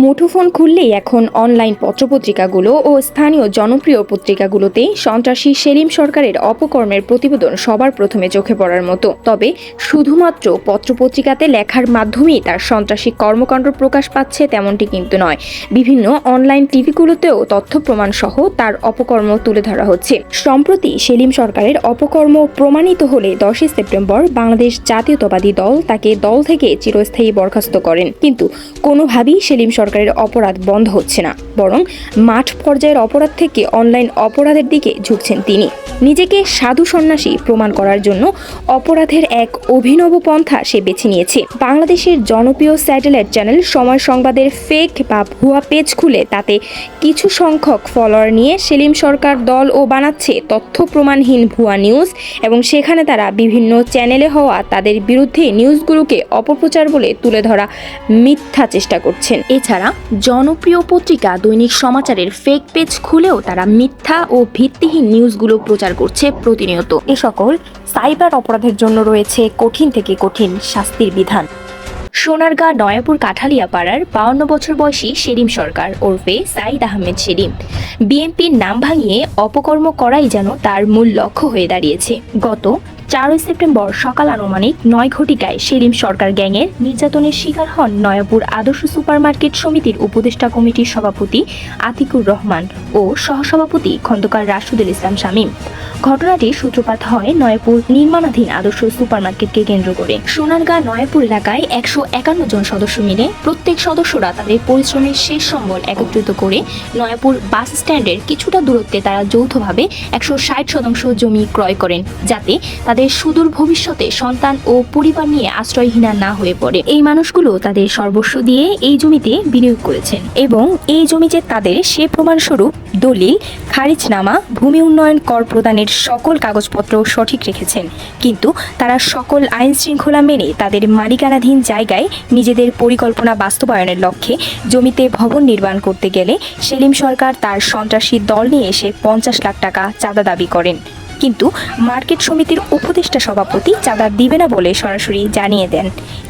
মুঠোফোন খুললেই এখন অনলাইন পত্রপত্রিকাগুলো ও স্থানীয় জনপ্রিয় পত্রিকাগুলোতে সন্ত্রাসী সেলিম সরকারের অপকর্মের প্রতিবেদন সবার প্রথমে চোখে পড়ার মতো। তবে শুধুমাত্র পত্রপত্রিকাতে লেখার মাধ্যমেই তার সন্ত্রাসী কর্মকাণ্ড প্রকাশ পাচ্ছে তেমনটি কিন্তু নয়। বিভিন্ন অনলাইন টিভিগুলোতেও তথ্য প্রমাণ সহ তার অপকর্ম তুলে ধরা হচ্ছে। সম্প্রতি সেলিম সরকারের অপকর্ম প্রমাণিত হলে দশই সেপ্টেম্বর বাংলাদেশ জাতীয়তাবাদী দল তাকে দল থেকে চিরস্থায়ী বরখাস্ত করেন। কিন্তু কোনোভাবেই সেলিম সরকারের অপরাধ বন্ধ হচ্ছে না, বরং মাঠ পর্যায়ের অপরাধ থেকে অনলাইন অপরাধের দিকে ঝুঁকছেন তিনি। নিজেকে সাধু সন্ন্যাসী প্রমাণ করার জন্য অপরাধের এক অভিনব পন্থা সে বেছে নিয়েছে। বাংলাদেশের জনপ্রিয় স্যাটেলাইট চ্যানেল সময় সংবাদের ফেক বা ভুয়া পেজ খুলে তাতে কিছু সংখ্যক ফলোয়ার নিয়ে সেলিম সরকার দল ও বানাচ্ছে তথ্য প্রমাণহীন ভুয়া নিউজ এবং সেখানে তারা বিভিন্ন চ্যানেলে হওয়া তাদের বিরুদ্ধে নিউজগুলোকে অপপ্রচার বলে তুলে ধরা মিথ্যা চেষ্টা করছেন। এছাড়া জনপ্রিয় পত্রিকা দৈনিক সমাচারের ফেক পেজ খুলেও তারা মিথ্যা ও ভিত্তিহীন নিউজগুলো প্রচার করছে প্রতিনিয়ত। এ সকল সাইবার অপরাধের জন্য রয়েছে কঠিন থেকে কঠিন শাস্তির বিধান। সোনারগাঁ, নয়াপুর, কাঠালিয়াপাড়ার বাউন্ন বছর বয়সী সেলিম সরকার ওরফে সাইদ আহমেদ সেলিম। বিএনপির নাম ভাঙিয়ে অপকর্ম করাই যেন তার মূল লক্ষ্য হয়ে দাঁড়িয়েছে। গত চারই সেপ্টেম্বর সকাল আনুমানিক নয় ঘটিকায় সেলিম সরকার গ্যাংয়ের নির্যাতনের শিকার হন নয়াপুর আদর্শ সুপারমার্কেট সমিতির উপদেষ্টা কমিটির সভাপতি আতিকুর রহমান ও সহসভাপতি খন্দকার রাশুদুল ইসলাম শামীম। ঘটনাটির সূত্রপাত হয় নয়াপুর নির্মাণাধীন আদর্শ সুপারমার্কেটকে কেন্দ্র করে। সোনারগাঁ নয়াপুর এলাকায় একশো একান্ন জন সদস্য মিলে প্রত্যেক সদস্যরা তাদের পরিশ্রমের শেষ সম্বল একত্রিত করে নয়াপুর বাস স্ট্যান্ডের কিছুটা দূরত্বে তারা যৌথভাবে একশো ষাট শতাংশ জমি ক্রয় করেন, যাতে তাদের সুদূর ভবিষ্যতে সন্তান ও পরিবার নিয়ে আশ্রয়হীনা না হয়ে পড়ে। এই মানুষগুলো তাদের সর্বস্ব দিয়ে এই জমিতে বিনিয়োগ করেছেন এবং এই জমিতে তাদের সে প্রমাণস্বরূপ দলিল, খারিজনামা, ভূমি উন্নয়ন কর প্রদানের সকল কাগজপত্র সঠিক রেখেছেন। কিন্তু তারা সকল আইন শৃঙ্খলা মেনে তাদের মালিকানাধীন জায়গায় নিজেদের পরিকল্পনা বাস্তবায়নের লক্ষ্যে জমিতে ভবন নির্মাণ করতে গেলে সেলিম সরকার তার সন্ত্রাসী দল নিয়ে এসে পঞ্চাশ লাখ টাকা চাঁদা দাবি করেন। কিন্তু মার্কেট সমিতির উপদেষ্টা সভাপতি চাঁদা দিবে না বলে সরাসরি জানিয়ে দেন।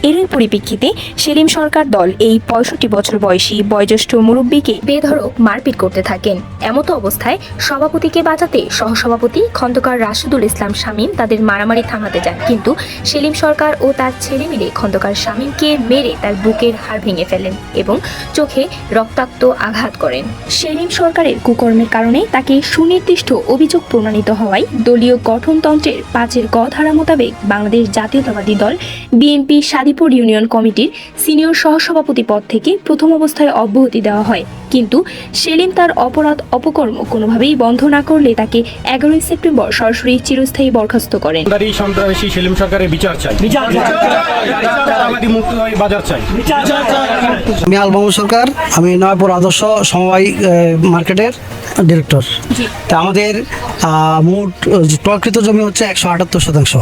এরই পরিপ্রেক্ষিতে সেলিম সরকার দল এই পঁয়ষট্টি বছর বয়সী বয়োজ্যেষ্ঠ মুরব্বীকে বেধড়ক মারপিট করতে থাকেন। এমতো অবস্থায় সভাপতিকে বাঁচাতে সহসভাপতি খন্দকার রাশিদুল ইসলাম শামীম তাদের মারামারি থামাতে যান। কিন্তু সেলিম সরকার ও তার ছেলে মিলে খন্দকার শামীমকে মেরে তার বুকের হাড় ভেঙে ফেলেন এবং চোখে রক্তাক্ত আঘাত করেন। সেলিম সরকারের কুকর্মের কারণে তাকে সুনির্দিষ্ট অভিযোগ প্রমাণিত হওয়ায় দলীয় গঠনতন্ত্রের পাঁচের গ ধারা মোতাবেক বাংলাদেশ জাতীয়তাবাদী দল বিএনপি সাদিপুর ইউনিয়ন কমিটির সিনিয়র সহসভাপতি পদ থেকে প্রথম অবস্থায় অব্যাহতি দেওয়া হয়। কিন্তু সেলিম তার অপরাধ অপকর্ম কোনোভাবেই বন্ধ না করলে তাকে এগারোই সেপ্টেম্বর সরাসরি চিরস্থায়ী বরখাস্ত করেন। সন্ত্রাসী সেলিম সরকারের বিচার চাই। বিচার চাই। মুক্ত বাজার চাই। আমি আলবামু সরকার আমি নয়পুর আদর্শ সমবায় মার্কেটের ডিরেক্টর। তা আমাদের মোট প্রকৃত জমি হচ্ছে একশো আটাত্তর শতাংশ।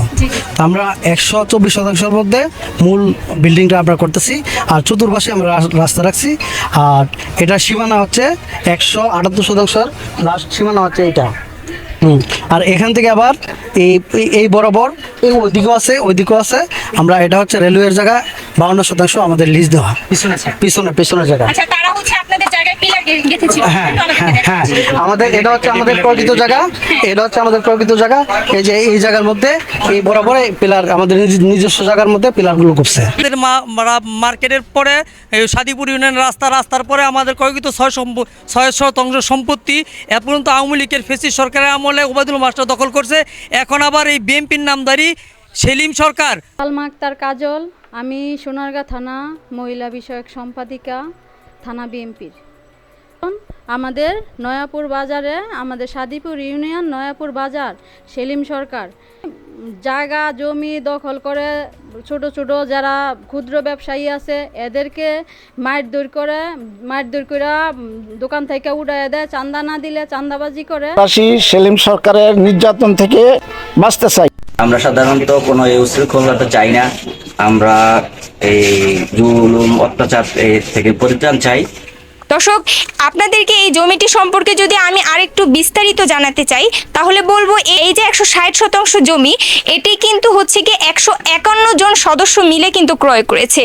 আমরা একশো চব্বিশ শতাংশের মধ্যে মূল বিল্ডিংটা আমরা করতেছি, আর চতুর্পাশে আমরা রাস- রাস্তা রাখছি, আর এটার সীমানা হচ্ছে একশো আটাত্তর শতাংশের লাস্ট সীমানা হচ্ছে এটা। আর এখান থেকে আবার এই এই- এই বরাবর এই ওইদিকেও আছে ওইদিকেও আছে। আমরা এটা হচ্ছে রেলওয়ের জায়গা বাউন্ন শতাংশ আমাদের লিজ দেওয়া। পিছনে পিছনে জায়গা। আচ্ছা হ্যাঁ হ্যাঁ হ্যাঁ। আমাদের এটা হচ্ছে আমাদের প্রকৃত জায়গা। এটা হচ্ছে আমাদের প্রকৃত জায়গা। এই যে এই জায়গার মধ্যে এই বরাবর পিলার আমাদের নিজ- নিজস্ব জায়গার মধ্যে পিলারগুলো করছে মার্কেটের পরে এই সাদিপুর ইউনিয়ন রাস্তা রাস্তার পরে আমাদের কয়েকৃত ছয় ছয় শতাংশ সম্পত্তি। এ পর্যন্ত আওয়ামী লীগের ফেসিস সরকারের আমলে ওবায়দুল মাস্টার দখল করছে। এখন আবার এই বিএনপির নামদারি সেলিম সরকার। সালমা আক্তার কাজল আমি সোনারগাঁ থানা মহিলা বিষয়ক সম্পাদিকা থানা বিএমপির। আমাদের নয়াপুর বাজারে আমাদের সাদিপুর ইউনিয়ন নয়াপুর বাজার সেলিম সরকার। জায়গা জমি দখল করে ছোট ছোট যারা ক্ষুদ্র ব্যবসায়ী আছে এদেরকে মাইট মারধর করে মাইট মারধর করে দোকান থেকে উড়াই দেয় চান্দা না দিলে চান্দাবাজি করে। সেলিম সরকারের নির্যাতন থেকে বাঁচতে চাই আমরা সাধারণত কোনো এই খোলাতে চাই না। আমরা এই জুলুম অত্যাচার থেকে পরিত্রাণ চাই। দর্শক, আপনাদেরকে এই জমিটি সম্পর্কে যদি আমি আরেকটু বিস্তারিত জানাতে চাই, তাহলে বলব এই যে একশো ষাট শতাংশ জমি, এটি কিন্তু হচ্ছে কি একশো একান্ন জন সদস্য মিলে কিন্তু ক্রয় করেছে।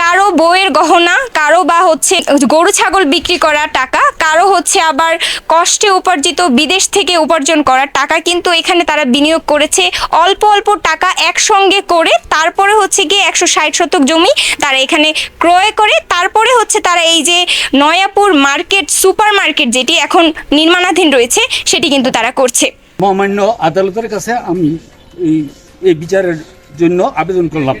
কারও বইয়ের গহনা, কারও বা হচ্ছে গরু, ছাগল বিক্রি করা টাকা, কারও হচ্ছে আবার কষ্টে উপার্জিত বিদেশ থেকে উপার্জন করা টাকা কিন্তু এখানে তারা বিনিয়োগ করেছে। অল্প অল্প টাকা একসঙ্গে করে তারপরে হচ্ছে গিয়ে একশো ষাট শতক জমি তারা এখানে ক্রয় করে, তারপরে হচ্ছে তারা এই যে নয়াপুর মার্কেট সুপার মার্কেট যেটি এখন নির্মাণাধীন রয়েছে, সেটি কিন্তু তারা করছে। মহামান্য আদালতের কাছে আমি এই বিচারের জন্য আবেদন করলাম।